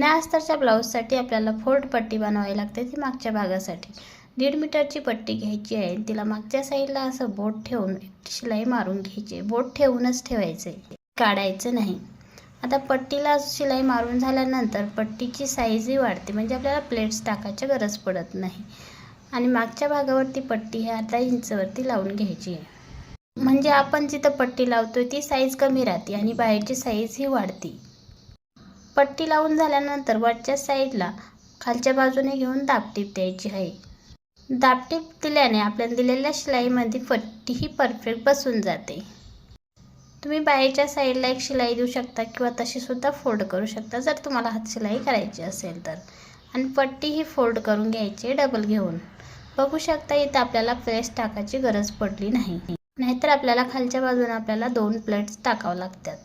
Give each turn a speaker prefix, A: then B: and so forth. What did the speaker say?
A: बिना अस्तरच्या ब्लाऊजसाठी आपल्याला फोल्ड पट्टी बनवावी लागते ती मागच्या भागासाठी. दीड मीटरची पट्टी घ्यायची आहे. तिला मागच्या साईडला असं बोट ठेवून शिलाई मारून घ्यायची बोट ठेवूनच ठेवायचं आहे काढायचं नाही. आता पट्टीला शिलाई मारून झाल्यानंतर पट्टीची साईजही वाढते. म्हणजे आपल्याला प्लेट्स टाकायची गरज पडत नाही. आणि मागच्या भागावरती पट्टी ही अर्धा इंचवरती लावून घ्यायची आहे. म्हणजे आपण जिथं पट्टी लावतोय ती साईज कमी राहते आणि बाहेरची साईज ही वाढते. पट्टी लावून झाल्यानंतर वरच्या साईडला खालच्या बाजूने घेऊन दाबटीप द्यायची आहे. दाबटीप दिल्याने आपल्याला दिलेल्या शिलाईमध्ये पट्टी ही परफेक्ट बसून जाते. तुम्ही बाहेरच्या साईडला एक शिलाई देऊ शकता किंवा तशी सुद्धा फोल्ड करू शकता जर तुम्हाला हात शिलाई करायची असेल तर. आणि पट्टी ही फोल्ड करून घ्यायची डबल घेऊन. बघू शकता इथं आपल्याला प्लेट्स टाकायची गरज पडली नाही. नाहीतर आपल्याला खालच्या बाजूने आपल्याला दोन प्लेट्स टाकावं लागतात.